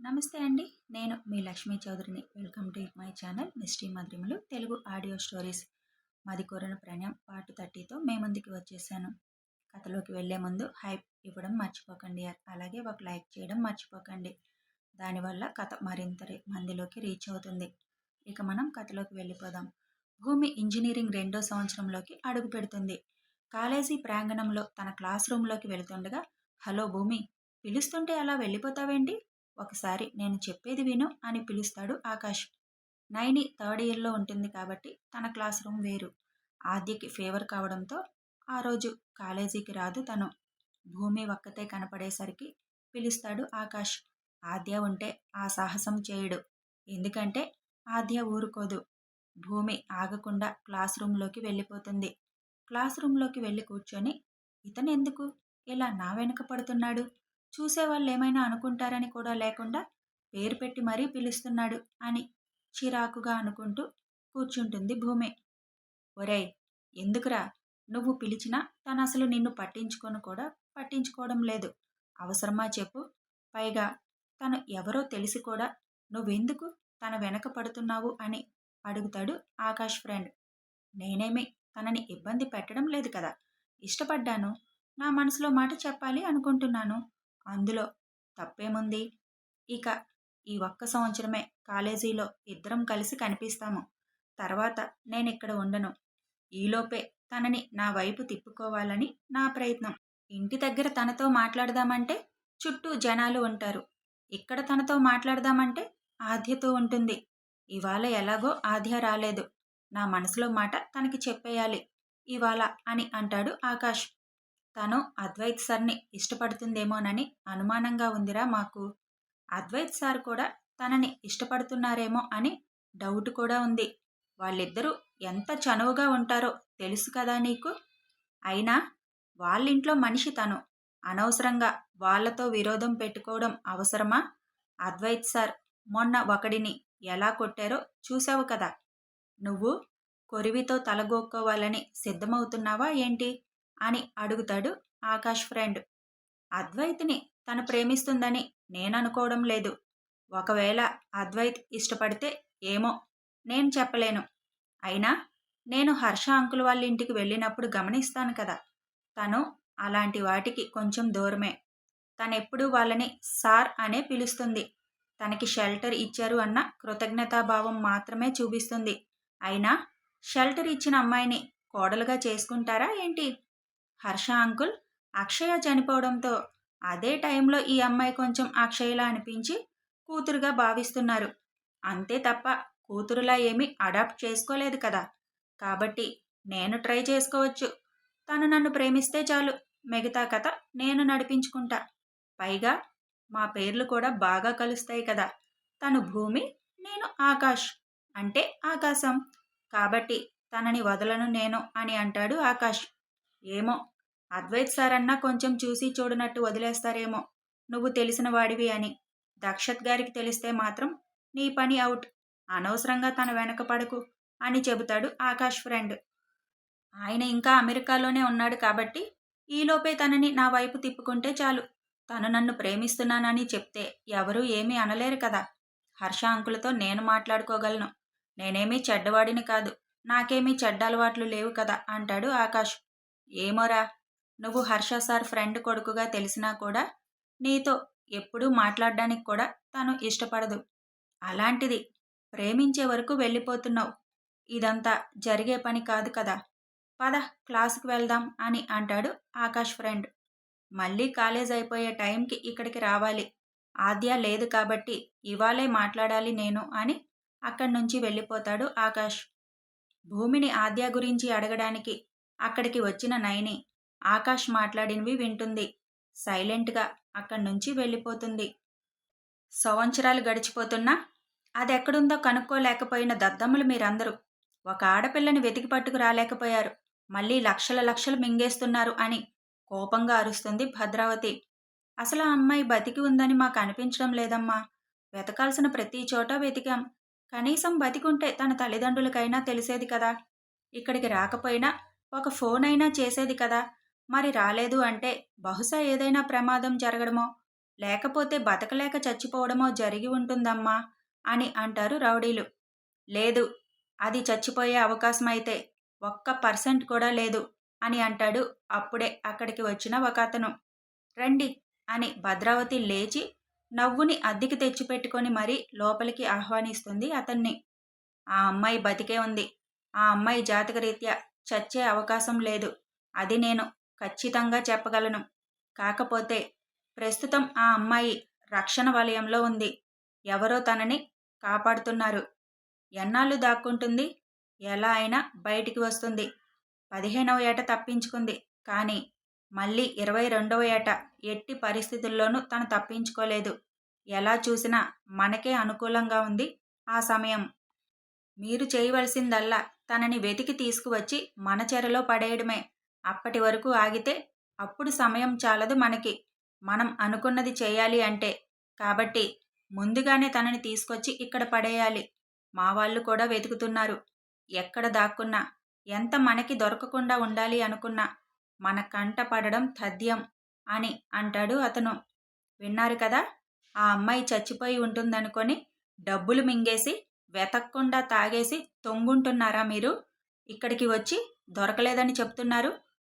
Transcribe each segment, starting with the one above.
నమస్తే అండి. నేను మీ Lakshmi చౌదరిని. Welcome to my channel misty మధురిమలు. Telugu audio stories మాది కోరిన ప్రణయం పార్ట్ థర్టీతో మే ముందుకి వచ్చేసాను. కథలోకి వెళ్ళే ముందు హైప్ ఇవ్వడం మర్చిపోకండి. అలాగే ఒక లైక్ చేయడం మర్చిపోకండి. దానివల్ల కథ మరింత మందిలోకి రీచ్ అవుతుంది. ఇక మనం కథలోకి వెళ్ళిపోదాం. భూమి ఇంజనీరింగ్ రెండో సంవత్సరంలోకి అడుగు పెడుతుంది. కాలేజీ ప్రాంగణంలో తన క్లాస్ రూమ్లోకి వెళుతుండగా హలో భూమి పిలుస్తుంటే అలా వెళ్ళిపోతావేంటి? ఒకసారి నేను చెప్పేది విను అని పిలుస్తాడు ఆకాష్. నైని థర్డ్ ఇయర్లో ఉంటుంది కాబట్టి తన క్లాస్ రూమ్ వేరు. ఆద్యకి ఫేవర్ కావడంతో ఆ రోజు కాలేజీకి రాదు తను. భూమి ఒక్కతే కనపడేసరికి పిలుస్తాడు ఆకాష్. ఆద్య ఉంటే ఆ సాహసం చేయడు. ఎందుకంటే ఆద్య ఊరుకోదు. భూమి ఆగకుండా క్లాస్ రూమ్లోకి వెళ్ళిపోతుంది. క్లాస్ రూమ్లోకి వెళ్ళి కూర్చొని ఇతను ఎందుకు ఇలా నా వెనుక పడుతున్నాడు? చూసేవాళ్ళు ఏమైనా అనుకుంటారని కూడా లేకుండా పేరు పెట్టి మరీ పిలుస్తున్నాడు అని చిరాకుగా అనుకుంటూ కూర్చుంటుంది భూమి. ఒరేయ్ ఎందుకురా? నువ్వు పిలిచినా తను అసలు నిన్ను పట్టించుకొని కూడా పట్టించుకోవడం లేదు. అవసరమా చెప్పు. పైగా తను ఎవరో తెలిసి కూడా నువ్వెందుకు తన వెనక పడుతున్నావు అని అడుగుతాడు ఆకాష్ ఫ్రెండ్. నేనేమి తనని ఇబ్బంది పెట్టడం లేదు కదా. ఇష్టపడ్డాను. నా మనసులో మాట చెప్పాలి అనుకుంటున్నాను. అందులో తప్పేముంది? ఇక ఈ ఒక్క సంవత్సరమే కాలేజీలో ఇద్దరం కలిసి కనిపిస్తాము. తర్వాత నేను ఇక్కడ ఉండను ఈలోపే తనని నా వైపు తిప్పుకోవాలని నా ప్రయత్నం. ఇంటి దగ్గర తనతో మాట్లాడదామంటే చుట్టూ జనాలు ఉంటారు. ఇక్కడ తనతో మాట్లాడదామంటే ఆద్యతో ఉంటుంది. ఇవాళ ఎలాగో ఆద్య రాలేదు. నా మనసులో మాట తనకి చెప్పేయాలి. ఇవాళ అని అంటాడు ఆకాష్. తను అద్వైత్ సార్ని ఇష్టపడుతుందేమోనని అనుమానంగా ఉందిరా మాకు. అద్వైత్ సార్ కూడా తనని ఇష్టపడుతున్నారేమో అని డౌట్ కూడా ఉంది. వాళ్ళిద్దరూ ఎంత చనువుగా ఉంటారో తెలుసు కదా నీకు? అయినా వాళ్ళింట్లో మనిషి తను. అనవసరంగా వాళ్ళతో విరోధం పెట్టుకోవడం అవసరమా? అద్వైత్ సార్ మొన్న ఒకడిని ఎలా కొట్టారో చూసావు కదా. నువ్వు కొరివితో తలగొక్కోవాలని సిద్ధమవుతున్నావా ఏంటి? అని అడుగుతాడు ఆకాష్ ఫ్రెండ్. అద్వైత్ని తను ప్రేమిస్తుందని నేను అనుకోవడం లేదు. ఒకవేళ అద్వైత్ ఇష్టపడితే ఏమో నేను చెప్పలేను. అయినా నేను హర్ష అంకుల్ వాళ్ళ ఇంటికి వెళ్ళినప్పుడు గమనిస్తాను కదా. తను అలాంటి వాటికి కొంచెం దూరమే. తనెప్పుడు వాళ్ళని సార్ అనే పిలుస్తుంది. తనకి షెల్టర్ ఇచ్చారు అన్న కృతజ్ఞతాభావం మాత్రమే చూపిస్తుంది. అయినా షెల్టర్ ఇచ్చిన అమ్మాయిని కోడలుగా చేసుకుంటారా ఏంటి? హర్ష అంకుల్ అక్షయ చనిపోవడంతో అదే టైంలో ఈ అమ్మాయి కొంచెం అక్షయలా అనిపించి కూతురుగా భావిస్తున్నారు. అంతే తప్ప కూతురులా ఏమీ అడాప్ట్ చేసుకోలేదు కదా. కాబట్టి నేను ట్రై చేసుకోవచ్చు. తను నన్ను ప్రేమిస్తే చాలు. మిగతా కథ నేను నడిపించుకుంటా. పైగా మా పేర్లు కూడా బాగా కలుస్తాయి కదా. తను భూమి నేను ఆకాష్. అంటే ఆకాశం. కాబట్టి తనని వదలను నేను అని అంటాడు ఆకాష్. ఏమో. అద్వైత్ సార్ అన్నా కొంచెం చూసి చూడనట్టు వదిలేస్తారేమో. నువ్వు తెలిసిన వాడివి అని. దక్షత్ గారికి తెలిస్తే మాత్రం నీ పని అవుట్. అనవసరంగా తన వెనక పడకు అని చెబుతాడు ఆకాష్ ఫ్రెండ్. ఆయన ఇంకా అమెరికాలోనే ఉన్నాడు కాబట్టి ఈలోపే తనని నా వైపు తిప్పుకుంటే చాలు. తను నన్ను ప్రేమిస్తున్నానని చెప్తే ఎవరూ ఏమీ అనలేరు కదా. హర్ష అంకులతో నేను మాట్లాడుకోగలను. నేనేమీ చెడ్డవాడిని కాదు. నాకేమీ చెడ్డ అలవాట్లు లేవు కదా అంటాడు ఆకాష్. ఏమోరా నువ్వు హర్ష సార్ ఫ్రెండ్ కొడుకుగా తెలిసినా కూడా నీతో ఎప్పుడూ మాట్లాడడానికి కూడా తను ఇష్టపడదు. అలాంటిది ప్రేమించే వరకు వెళ్ళిపోతున్నావు. ఇదంతా జరిగే పని కాదు కదా. పద క్లాసుకు వెళ్దాం అని అంటాడు ఆకాష్ ఫ్రెండ్. మళ్ళీ కాలేజ్ అయిపోయే టైంకి ఇక్కడికి రావాలి. ఆద్య లేదు కాబట్టి ఇవాళే మాట్లాడాలి నేను అని అక్కడి నుంచి వెళ్ళిపోతాడు ఆకాష్. భూమిని ఆద్య గురించి అడగడానికి అక్కడికి వచ్చిన నయని ఆకాష్ మాట్లాడినవి వింటుంది. సైలెంట్గా అక్కడి నుంచి వెళ్ళిపోతుంది. సంవత్సరాలు గడిచిపోతున్నా అది ఎక్కడుందో కనుక్కోలేకపోయిన దద్దమ్మలు మీరందరూ. ఒక ఆడపిల్లని వెతికి పట్టుకు రాలేకపోయారు. మళ్ళీ లక్షల లక్షలు మింగేస్తున్నారు అని కోపంగా అరుస్తుంది భద్రావతి. అసలు ఆ అమ్మాయి బతికి ఉందని మాకు అనిపించడం లేదమ్మా. వెతకాల్సిన ప్రతి చోట వెతికాం. కనీసం బతికుంటే తన తల్లిదండ్రులకైనా తెలిసేది కదా. ఇక్కడికి రాకపోయినా ఒక ఫోన్ అయినా చేసేది కదా! మరి రాలేదు అంటే బహుశా ఏదైనా ప్రమాదం జరగడమో లేకపోతే బతకలేక చచ్చిపోవడమో జరిగి ఉంటుందమ్మా! అని అంటారు రౌడీలు. లేదు అది చచ్చిపోయే అవకాశం అయితే ఒక్క పర్సెంట్ కూడా లేదు అని అంటాడు అప్పుడే అక్కడికి వచ్చిన ఒక అతను రండి అని భద్రావతి లేచి నవ్వుని అద్దెకి తెచ్చిపెట్టుకొని మరీ లోపలికి ఆహ్వానిస్తుంది అతన్ని. ఆ అమ్మాయి బతికే ఉంది. ఆ అమ్మాయి జాతకరీత్యా చచ్చే అవకాశం లేదు. అది నేను ఖచ్చితంగా చెప్పగలను. కాకపోతే ప్రస్తుతం ఆ అమ్మాయి రక్షణ వలయంలో ఉంది. ఎవరో తనని కాపాడుతున్నారు. ఎన్నాళ్ళు దాక్కుంటుంది? ఎలా అయినా బయటికి వస్తుంది. పదిహేనవ ఏట తప్పించుకుంది. కానీ మళ్ళీ ఇరవై రెండవ ఏట ఎట్టి పరిస్థితుల్లోనూ తను తప్పించుకోలేదు. ఎలా చూసినా మనకే అనుకూలంగా ఉంది ఆ సమయం. మీరు చేయవలసిందల్లా తనని వెతికి తీసుకువచ్చి మన చెరలో పడేయడమే. అప్పటి వరకు ఆగితే అప్పుడు సమయం చాలదు మనకి. మనం అనుకున్నది చేయాలి అంటే. కాబట్టి ముందుగానే తనని తీసుకొచ్చి ఇక్కడ పడేయాలి. మా వాళ్ళు కూడా వెతుకుతున్నారు. ఎక్కడ దాక్కున్నా ఎంత మనకి దొరకకుండా ఉండాలి అనుకున్నా మన కంట పడడం తథ్యం అని అంటాడు అతను. విన్నారు కదా? ఆ అమ్మాయి చచ్చిపోయి ఉంటుందనుకొని డబ్బులు మింగేసి వెతక్కుండా తాగేసి తొంగుంటున్నారా మీరు? ఇక్కడికి వచ్చి దొరకలేదని చెప్తున్నారు.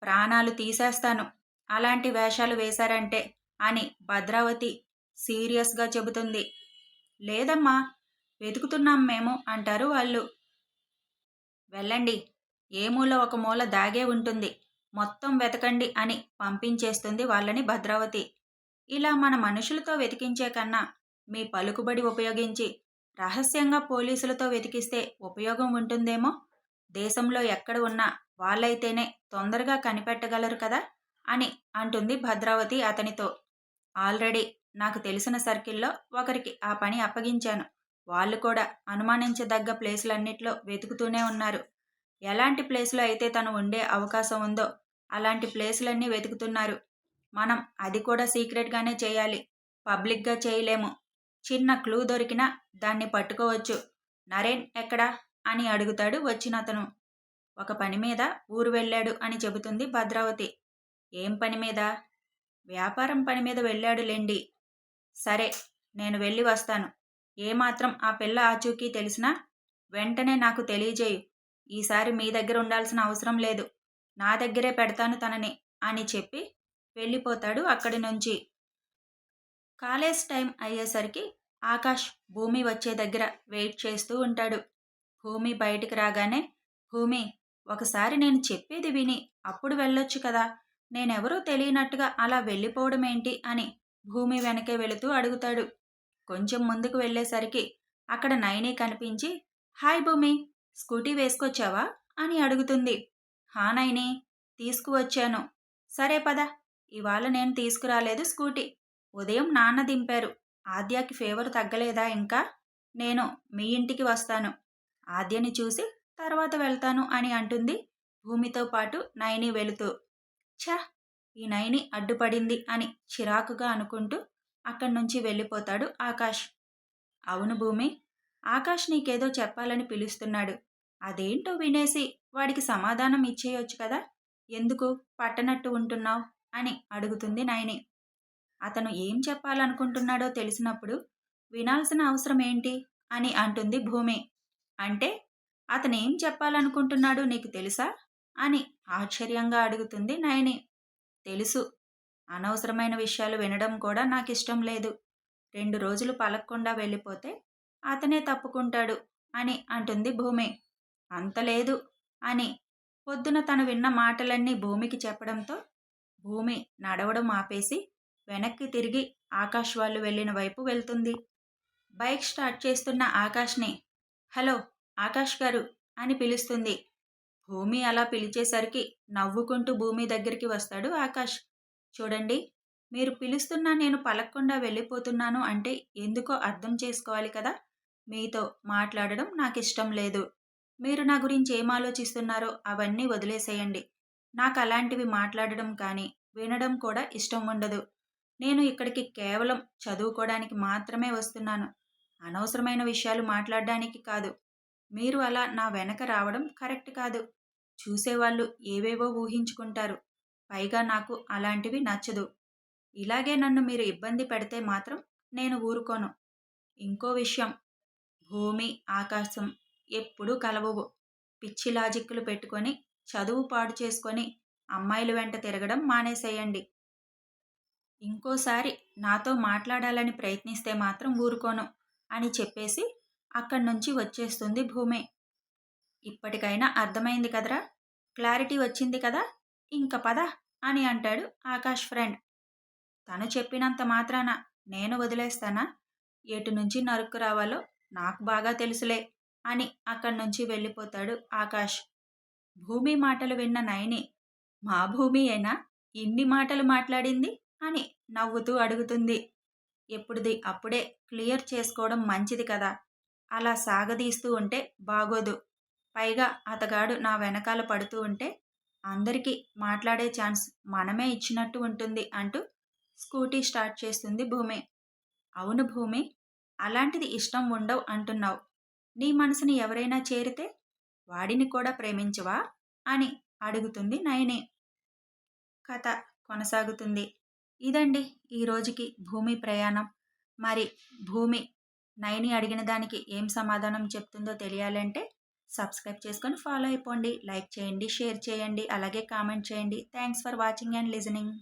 ప్రాణాలు తీసేస్తాను. అలాంటి వేషాలు వేశారంటే అని భద్రావతి సీరియస్గా చెబుతుంది. లేదమ్మా వెతుకుతున్నాం మేము అంటారు వాళ్ళు. వెళ్ళండి. ఏ మూల ఒక మూల దాగే ఉంటుంది. మొత్తం వెతకండి అని పంపించేస్తుంది వాళ్ళని భద్రావతి. ఇలా మన మనుషులతో వెతికించే కన్నా మీ పలుకుబడి ఉపయోగించి రహస్యంగా పోలీసులతో వెతికిస్తే ఉపయోగం ఉంటుందేమో? దేశంలో ఎక్కడ ఉన్నా వాళ్ళైతేనే తొందరగా కనిపెట్టగలరు కదా? అని అంటుంది భద్రావతి అతనితో. ఆల్రెడీ నాకు తెలిసిన సర్కిల్లో ఒకరికి ఆ పని అప్పగించాను. వాళ్ళు కూడా అనుమానించదగ్గ ప్లేసులన్నిట్లో వెతుకుతూనే ఉన్నారు. ఎలాంటి ప్లేస్లో అయితే తను ఉండే అవకాశం ఉందో అలాంటి ప్లేసులన్నీ వెతుకుతున్నారు. మనం అది కూడా సీక్రెట్గానే చేయాలి. పబ్లిక్గా చేయలేము. చిన్న క్లూ దొరికినా దాన్ని పట్టుకోవచ్చు. నరేన్ ఎక్కడా? అని అడుగుతాడు వచ్చిన అతను ఒక పని మీద ఊరు వెళ్ళాడు అని చెబుతుంది భద్రావతి. ఏం పని మీద? వ్యాపారం పని మీద వెళ్ళాడు లెండి సరే నేను వెళ్ళి వస్తాను. ఏమాత్రం ఆ పిల్ల ఆచూకీ తెలిసినా వెంటనే నాకు తెలియజేయు. ఈసారి మీ దగ్గర ఉండాల్సిన అవసరం లేదు. నా దగ్గరే పెడతాను తనని అని చెప్పి వెళ్ళిపోతాడు అక్కడి నుంచి. కాలేజ్ టైం అయ్యేసరికి ఆకాష్ భూమి వచ్చే దగ్గర వెయిట్ చేస్తూ ఉంటాడు. భూమి బయటికి రాగానే భూమి ఒకసారి నేను చెప్పేది విని అప్పుడు వెళ్ళొచ్చు కదా. నేనెవరూ తెలియనట్టుగా అలా వెళ్ళిపోవడం ఏంటి? అని భూమి వెనకే వెళుతూ అడుగుతాడు. కొంచెం ముందుకు వెళ్ళేసరికి అక్కడ నైని కనిపించి హాయ్ భూమి స్కూటీ వేసుకొచ్చావా? అని అడుగుతుంది. హా నైని తీసుకువచ్చాను. సరే పద ఇవాళ నేను తీసుకురాలేదు స్కూటీ. ఉదయం నాన్న దింపారు. ఆద్యాకి ఫేవర్ తగ్గలేదా ఇంకా? నేను మీ ఇంటికి వస్తాను. ఆద్యని చూసి తర్వాత వెళ్తాను అని అంటుంది. భూమితో పాటు నైని వెళుతూ ఛ! ఈ నైని అడ్డుపడింది అని చిరాకుగా అనుకుంటూ అక్కడి నుంచి వెళ్ళిపోతాడు ఆకాష్. అవును భూమి ఆకాష్ నీకేదో చెప్పాలని పిలుస్తున్నాడు. అదేంటో వినేసి వాడికి సమాధానం ఇచ్చేయొచ్చు కదా? ఎందుకు పట్టనట్టు ఉంటున్నావు? అని అడుగుతుంది నైని. అతను ఏం చెప్పాలనుకుంటున్నాడో తెలిసినప్పుడు వినాల్సిన అవసరం ఏంటి అని అంటుంది భూమి. అంటే అతను ఏం చెప్పాలనుకుంటున్నాడో నీకు తెలుసా? అని ఆశ్చర్యంగా అడుగుతుంది నయని. తెలుసు. అనవసరమైన విషయాలు వినడం కూడా నాకు ఇష్టం లేదు. రెండు రోజులు పలక్కుండా వెళ్ళిపోతే అతనే తప్పుకుంటాడు అని అంటుంది భూమి. అంత లేదు అని పొద్దున తను విన్న మాటలన్నీ భూమికి చెప్పడంతో భూమి నడవడం ఆపేసి వెనక్కి తిరిగి ఆకాష్ వాళ్ళు వెళ్ళిన వైపు వెళ్తుంది. బైక్ స్టార్ట్ చేస్తున్న ఆకాష్ని హలో ఆకాష్ గారు అని పిలుస్తుంది. భూమి అలా పిలిచేసరికి నవ్వుకుంటూ భూమి దగ్గరికి వస్తాడు ఆకాష్. చూడండి మీరు పిలుస్తున్నా నేను పలక్కుండా వెళ్ళిపోతున్నాను అంటే ఎందుకో అర్థం చేసుకోవాలి కదా? మీతో మాట్లాడడం నాకు ఇష్టం లేదు. మీరు నా గురించి ఏం ఆలోచిస్తున్నారో అవన్నీ వదిలేసేయండి. నాకు అలాంటివి మాట్లాడడం కానీ వినడం కూడా ఇష్టం ఉండదు. నేను ఇక్కడికి కేవలం చదువుకోవడానికి మాత్రమే వస్తున్నాను. అనవసరమైన విషయాలు మాట్లాడడానికి కాదు. మీరు అలా నా వెనక రావడం కరెక్ట్ కాదు. చూసేవాళ్ళు ఏవేవో ఊహించుకుంటారు. పైగా నాకు అలాంటివి నచ్చదు. ఇలాగే నన్ను మీరు ఇబ్బంది పెడితే మాత్రం నేను ఊరుకోను. ఇంకో విషయం. భూమి ఆకాశం ఎప్పుడూ కలవవు. పిచ్చి లాజిక్కులు పెట్టుకొని చదువు పాడు చేసుకొని అమ్మాయిల వెంట తిరగడం మానేసేయండి. ఇంకోసారి నాతో మాట్లాడాలని ప్రయత్నిస్తే మాత్రం ఊరుకోను అని చెప్పేసి అక్కడి నుంచి వచ్చేస్తుంది భూమి. ఇప్పటికైనా అర్థమైంది కదరా? క్లారిటీ వచ్చింది కదా? ఇంక పద అని అంటాడు ఆకాష్ ఫ్రెండ్. తను చెప్పినంత మాత్రాన నేను వదిలేస్తానా? ఎటు నుంచి నరుక్కు రావాలో నాకు బాగా తెలుసులే అని అక్కడి నుంచి వెళ్ళిపోతాడు ఆకాష్. భూమి మాటలు విన్న నయని మా భూమి అయినా ఇన్ని మాటలు మాట్లాడింది? అని నవ్వుతూ అడుగుతుంది. ఎప్పుడుది? అప్పుడే క్లియర్ చేసుకోవడం మంచిది కదా. అలా సాగదీస్తూ ఉంటే బాగోదు. పైగా అతగాడు నా వెనకాల పడుతూ ఉంటే అందరికీ మాట్లాడే ఛాన్స్ మనమే ఇచ్చినట్టు ఉంటుంది అంటూ స్కూటీ స్టార్ట్ చేస్తుంది భూమి. అవును భూమి అలాంటిది ఇష్టం ఉండవు అంటున్నావు. నీ మనసుని ఎవరైనా చేరితే వాడిని కూడా ప్రేమించవా? అని అడుగుతుంది నయని. కథ కొనసాగుతుంది. ఇదండి ఈ రోజుకి భూమి ప్రయాణం. మరి భూమి నయని అడిగిన దానికి ఏం సమాధానం చెప్తుందో తెలియాలంటే సబ్స్క్రైబ్ చేసుకొని ఫాలో అయిపోండి. లైక్ చేయండి షేర్ చేయండి అలాగే కామెంట్ చేయండి. Thanks for watching and listening.